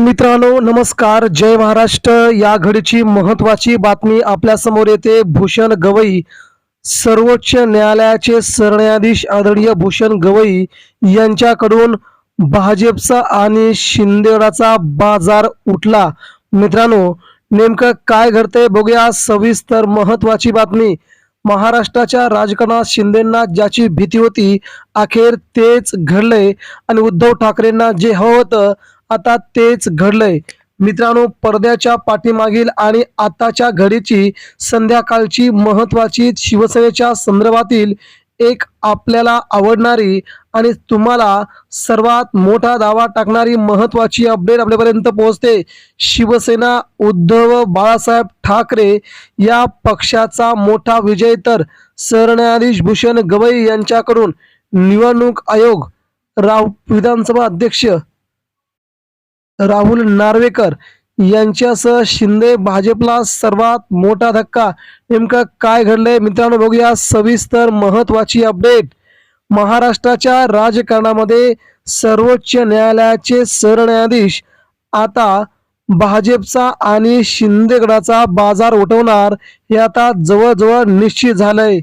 मित्रांनो नमस्कार. जय महाराष्ट्र. या घडीची महत्वाची बातमी आपल्यासमोर येते. भूषण गवई सर्वोच्च न्यायालयाचे सरन्यायाधीश आदरणीय भूषण गवई यांच्याकडून भाजपचा आणि शिंदेडाचा बाजार उठला. मित्रांनो नेमकं काय घडतंय बघूया. सविस्तर महत्वाची बातमी. महाराष्ट्राच्या राजकारणात शिंदेना ज्याची भीती होती अखेर तेच घडलंय. आणि उद्धव ठाकरेंना जे हवं होतं आता तेच घडलंय. मित्रांनो पडद्याच्या पाठीमागील आणि आताच्या घडीची संध्याकाळची महत्वाची शिवसेनेच्या संदर्भातील एक आपल्याला आवडणारी आणि तुम्हाला सर्वात मोठा दावा टाकणारी महत्वाची अपडेट आपल्यापर्यंत पोहोचते. शिवसेना उद्धव बाळासाहेब ठाकरे या पक्षाचा मोठा विजय तर सरन्यायाधीश भूषण गवई यांच्याकडून निवडणूक आयोग राव विधानसभा अध्यक्ष राहुल नार्वेकर यांच्यासह शिंदे भाजपला सर्वात मोठा धक्का. नेमकं काय घडलंय? मित्रांनो बघूया सविस्तर महत्वाची अपडेट महाराष्ट्राच्या राजकारणामध्ये सर्वोच्च न्यायालयाचे सरन्यायाधीश. आता भाजपचा आणि शिंदेगडाचा बाजार उठवणार हे आता जवळजवळ निश्चित झालंय.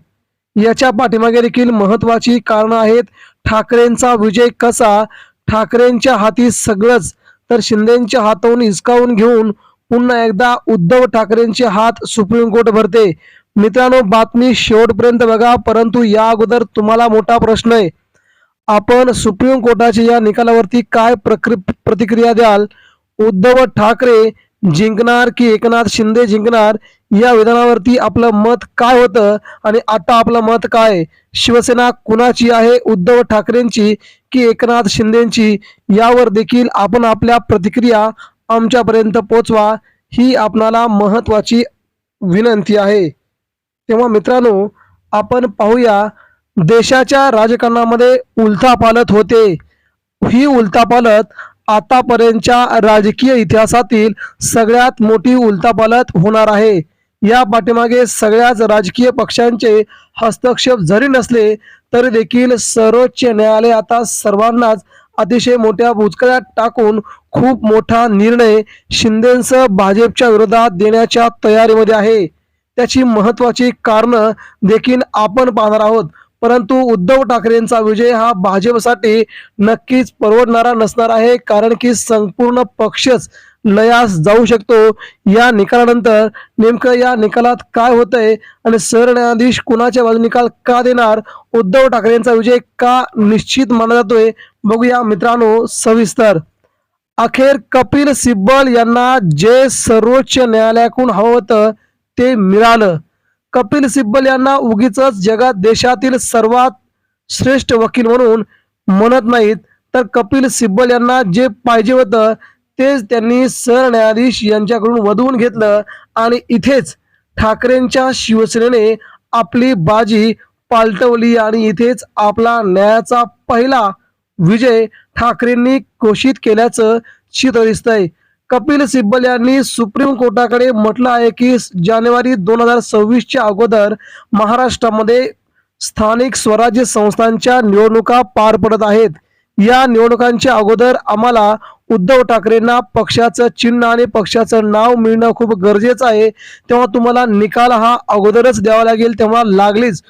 याच्या पाठीमागे देखील महत्वाची कारणं आहेत. ठाकरेंचा विजय कसा? ठाकरेंच्या हाती सगळंच. तर शिंदेच्या हाताहून हिसकावून घेऊन पुन्हा एकदा उद्धव ठाकरेंचे हात सुप्रीम कोर्ट भरते. मित्रांनो बातमी शेवटपर्यंत बघा परंतु या अगोदर तुम्हाला मोठा प्रश्न आहे. आपण सुप्रीम कोर्टाच्या या निकालावरती काय प्रक्रि प्रतिक्रिया द्याल? उद्धव ठाकरे जिंकणार की एकनाथ शिंदे जिंकणार? या विधानावरती आपलं मत काय होतं आणि आता आपलं मत काय? शिवसेना कुणाची आहे? उद्धव ठाकरेंची की एकनाथ शिंदेची? यावर देखील आपण आपल्या प्रतिक्रिया आमच्यापर्यंत पोचवा ही आपणाला महत्त्वाची विनंती आहे. तेव्हा मित्रांनो आपण पाहूया देशाच्या राजकारणामध्ये उलथापालत होते. ही उलथापालत आतापर्यंतच्या राजकीय इतिहासातील सगळ्यात मोठी उलथापालत होणार आहे. या पाठीमागे सगळ्याच राजकीय पक्षांचे हस्तक्षेप जरी नसले तरी देखील सर्वोच्च न्यायालय आता सर्वांनाच अतिशय मोठ्या बुचकळ्यात टाकून खूप मोठा निर्णय शिंदेसह भाजपच्या विरोधात देण्याच्या तयारीमध्ये आहे. त्याची महत्वाची कारणं देखील आपण पाहणार आहोत. परंतु उद्धव ठाकरेंचा विजय हा भाजपसाठी नक्कीच परवडणारा नसणार आहे कारण की संपूर्ण पक्षच लयास जाऊ शकतो. या निकालानंतर नेमकं या निकालात काय होतंय आणि सरन्यायाधीश कुणाच्या बाजू निकाल का देणार? उद्धव ठाकरेंचा विजय का निश्चित मानला जातोय? बघूया मित्रांनो सविस्तर. अखेर कपिल सिब्बल यांना जे सर्वोच्च न्यायालयाकडून हवं होतं ते मिळालं. कपिल सिब्बल यांना उगीच जगात देशातील सर्वात श्रेष्ठ वकील म्हणून म्हणत नाहीत. तर कपिल सिब्बल यांना जे पाहिजे होतं तेच त्यांनी सरन्यायाधीश यांच्याकडून वधवून घेतलं आणि इथेच ठाकरेंच्या शिवसेनेने आपली बाजी पालटवली आणि इथेच आपला न्यायाचा पहिला विजय ठाकरेंनी घोषित केल्याचं चित्र दिसतंय. कपिल सिब्बल यांनी सुप्रीम कोर्टाकडे म्हटलं आहे की जानेवारी दोन हजार सव्वीसच्या अगोदर महाराष्ट्रामध्ये स्थानिक स्वराज्य संस्थांच्या निवडणुका पार पडत आहेत. या निवडणुकांच्या अगोदर आम्हाला उद्धव ठाकरेंना पक्षाचं चिन्ह आणि पक्षाचं नाव मिळणं खूप गरजेचं आहे. तेव्हा तुम्हाला निकाल हा अगोदरच द्यावा लागेल. तेव्हा लागलीच.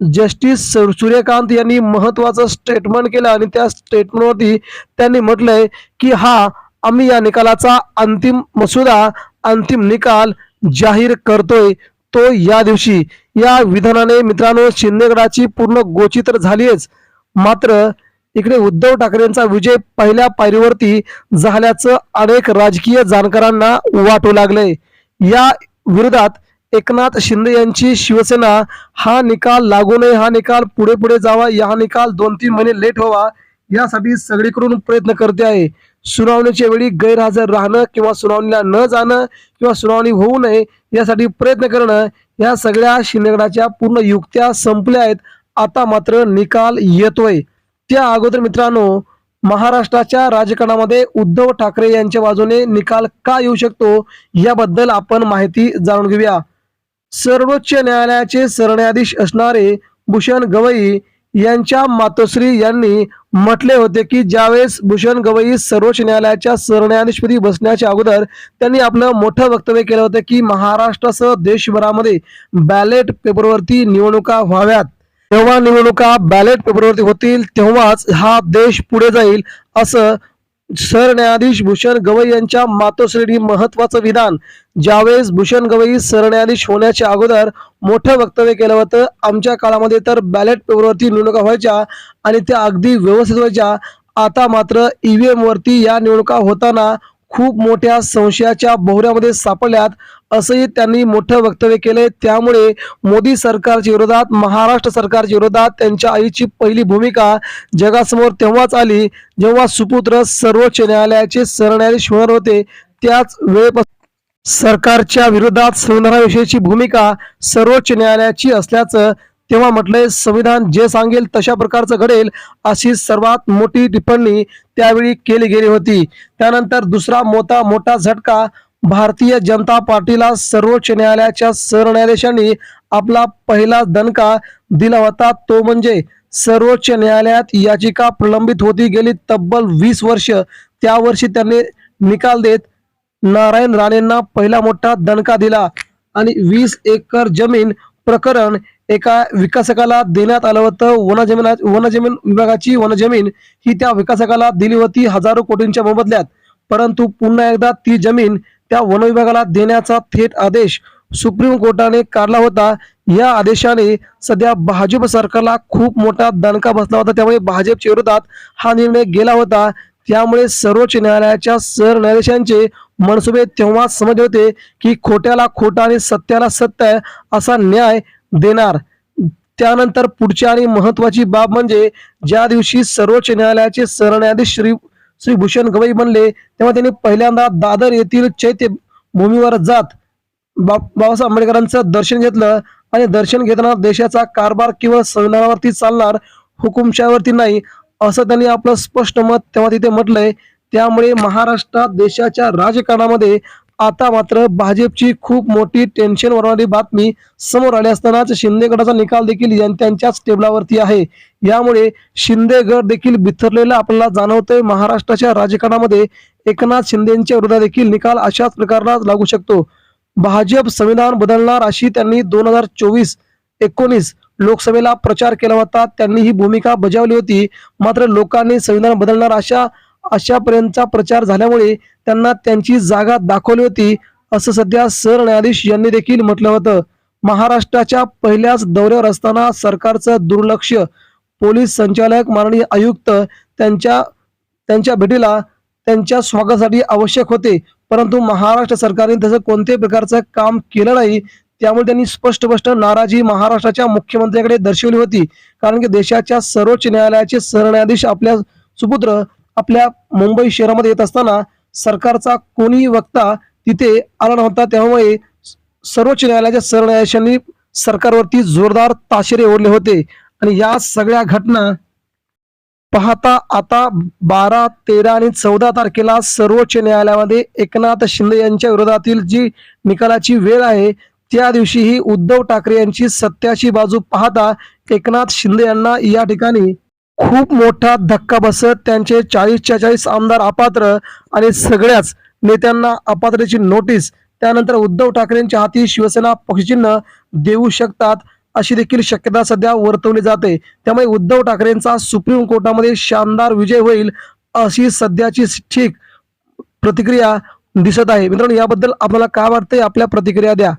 जस्टिस सूर्यकांत यांनी महत्वाचं स्टेटमेंट केलं आणि त्या स्टेटमेंटवरती त्यांनी म्हटलंय की हा आम्ही या निकालाचा अंतिम मसुदा अंतिम निकाल जाहीर करतोय. तो या दिवशी. या विधानाने मित्रांनो शिंदेगडाची पूर्ण गोचित्र तर झालीच मात्र इकडे उद्धव ठाकरेंचा विजय पहिल्या पायरीवरती झाल्याचं अनेक राजकीय जाणकारांना वाटू लागले या विरोधात एकनाथ शिंदे यांची शिवसेना हा निकाल लागू नये हा निकाल पुढे पुढे जावा या निकाल दोन तीन महिने लेट व्हावा यासाठी सगळीकडून प्रयत्न करते आहे. सुनावणीच्या वेळी गैरहजर राहणं किंवा सुनावणीला न जाणं किंवा सुनावणी होऊ नये यासाठी प्रयत्न करणं या सगळ्या शिंदेगडाच्या पूर्ण युक्त्या संपल्या आहेत. आता मात्र निकाल येतोय. त्या अगोदर मित्रांनो महाराष्ट्राच्या राजकारणामध्ये उद्धव ठाकरे यांच्या बाजूने निकाल का येऊ शकतो याबद्दल आपण माहिती जाणून घेऊया. सर्वोच्च न्यायालयाचे सरन्यायाधीश असणारे भूषण गवई यांच्या मातोश्री यांनी म्हटले होते की ज्यावेळेस भूषण गवई सर्वोच्च न्यायालयाच्या सरन्यायाधीशपदी बसण्याच्या अगोदर त्यांनी आपलं मोठं वक्तव्य केलं होतं की महाराष्ट्रासह देशभरामध्ये बॅलेट पेपरवरती निवडणुका व्हाव्यात. जेव्हा निवडणुका बॅलेट पेपरवरती होतील तेव्हाच हा देश पुढे जाईल असं सरन्यायाधीश भूषण गवई यांच्या मातोश्रेणी महत्वाचं विधान. ज्यावेळेस भूषण गवई सरन्यायाधीश होण्याच्या अगोदर मोठं वक्तव्य केलं होतं आमच्या काळामध्ये तर बॅलेट पेपरवरती निवडणुका व्हायच्या आणि त्या अगदी व्यवस्थित व्हायच्या. आता मात्र ईव्हीएम वरती या निवडणुका होताना खूप मोठ्या संशयाच्या बोहऱ्यामध्ये सापडल्यात असंही त्यांनी मोठं वक्तव्य केले त्यामुळे मोदी सरकारच्या विरोधात महाराष्ट्र सरकारच्या विरोधात त्यांच्या आईची पहिली भूमिका जगासमोर तेव्हाच आली जेव्हा सुपुत्र सर्वोच्च न्यायालयाचे सरन्यायाधीश होणार होते. त्याच वेळेपासून सरकारच्या विरोधात संविधानाविषयीची भूमिका सर्वोच्च न्यायालयाची असल्याचं तेव्हा म्हटलंय संविधान जे सांगेल तशा प्रकारचं घडेल अशी सर्वात मोठी टिप्पणी त्यावेळी केली गेली होती. त्यानंतर दुसरा मोठा मोठा झटका भारतीय जनता पार्टीला सर्वोच्च न्यायालयाच्या सरन्यायाधीशांनी आपला पहिला दणका दिला होता. तो म्हणजे सर्वोच्च न्यायालयात याचिका प्रलंबित होती. गेली तब्बल वीस वर्ष त्या वर्षी त्यांनी निकाल देत नारायण राणेंना पहिला मोठा दणका दिला. आणि वीस एकर जमीन प्रकरण एका विकासकाला देण्यात आलं होतं. वनजमीन वनजमीन विभागाची वनजमीन ही त्या विकासकाला दिली होती हजारो कोटींच्या मोबदल्यात. परंतु पुन्हा एकदा ती जमीन त्या वन विभागाला देण्याचा थेट आदेश सुप्रीम कोर्टाने काढला होता. या आदेशाने सध्या भाजप सरकारला खूप मोठा दणका बसला होता. त्यामुळे भाजपच्या विरोधात हा निर्णय गेला होता. त्यामुळे सर्वोच्च न्यायालयाच्या सरन्यायाधीशांचे मनसुबे तेव्हा समजले होते की खोट्याला खोटा आणि सत्याला सत्य असा न्याय देणार. त्यानंतर पुढची आणि महत्वाची बाब म्हणजे ज्या दिवशी सर्वोच्च न्यायालयाचे सरन्यायाधीश श्री श्री भूषण गवई बनले तेव्हा त्यांनी पहिल्यांदा दादर येथील चैत्य भूमीवर जात बा बाबासाहेब आंबेडकरांचं दर्शन घेतलं आणि दर्शन घेताना देशाचा कारभार केवळ संविधानावरती चालणार हुकुमशाहीवरती नाही असं त्यांनी आपलं स्पष्ट मत तेव्हा तिथे म्हटलंय. त्यामुळे महाराष्ट्रात देशाच्या राजकारणामध्ये आता मात्र भाजपची खूप मोठी टेन्शन वरणारी बातमी समोर आली असतानाच शिंदे गटाचा निकाल देखील यां- त्यांच्याच टेबलावरती आहे. यामुळे शिंदे गट देखील बिथरलेला आपल्याला जाणवतोय. महाराष्ट्राच्या राजकारणामध्ये एकनाथ शिंदेच्या विरोधात देखील निकाल अशाच प्रकारला लागू शकतो. भाजप संविधान बदलणार अशी त्यांनी दोन हजार चोवीस एकोणीस लोकसभेला प्रचार केला होता. त्यांनी ही भूमिका बजावली होती. मात्र लोकांनी संविधान बदलणार अशा अशापर्यंतचा प्रचार झाल्यामुळे त्यांना त्यांची जागा दाखवली होती असं सध्या सरन्यायाधीश यांनी देखील म्हटलं होतं. महाराष्ट्राच्या पहिल्याच दौऱ्यावर असताना सरकारचं दुर्लक्ष पोलीस संचालक माननीय आयुक्त त्यांच्या त्यांच्या भेटीला त्यांच्या स्वागतासाठी आवश्यक होते. परंतु महाराष्ट्र सरकारने तसं कोणत्याही प्रकारचं काम केलं नाही. त्यामुळे त्यांनी स्पष्ट स्पष्ट नाराजी महाराष्ट्राच्या मुख्यमंत्र्याकडे दर्शवली होती. कारण की देशाच्या सर्वोच्च न्यायालयाचे सरन्यायाधीश आपल्या सुपुत्र आपल्या मुंबई शहरामध्ये येत असताना सरकारचा कोणीही वक्ता तिथे आला नव्हता. त्यामुळे सर्वोच्च न्यायालयाच्या सरन्यायाधीशांनी सरकारवरती जोरदार ताशेरे ओढले होते. आणि या सगळ्या घटना पाहता आता बारा तेरा आणि चौदा तारखेला सर्वोच्च न्यायालयामध्ये एकनाथ शिंदे यांच्या विरोधातील जी निकालाची वेळ आहे त्या दिवशीही उद्धव ठाकरे यांची सत्याची बाजू पाहता एकनाथ शिंदे यांना या ठिकाणी खूप मोठा धक्का बसत त्यांचे चाळीसच्या चाळीस आमदार अपात्र आणि सगळ्याच नेत्यांना अपात्रची नोटीस त्यानंतर उद्धव ठाकरेंच्या हाती शिवसेना पक्षचिन्ह देऊ शकतात अशी देखील शक्यता सध्या वर्तवली जाते. त्यामुळे उद्धव ठाकरेंचा सुप्रीम कोर्टामध्ये शानदार विजय होईल अशी सध्याची ठीक प्रतिक्रिया दिसत आहे. मित्रांनो याबद्दल आपल्याला काय वाटतंय? आपल्या प्रतिक्रिया द्या.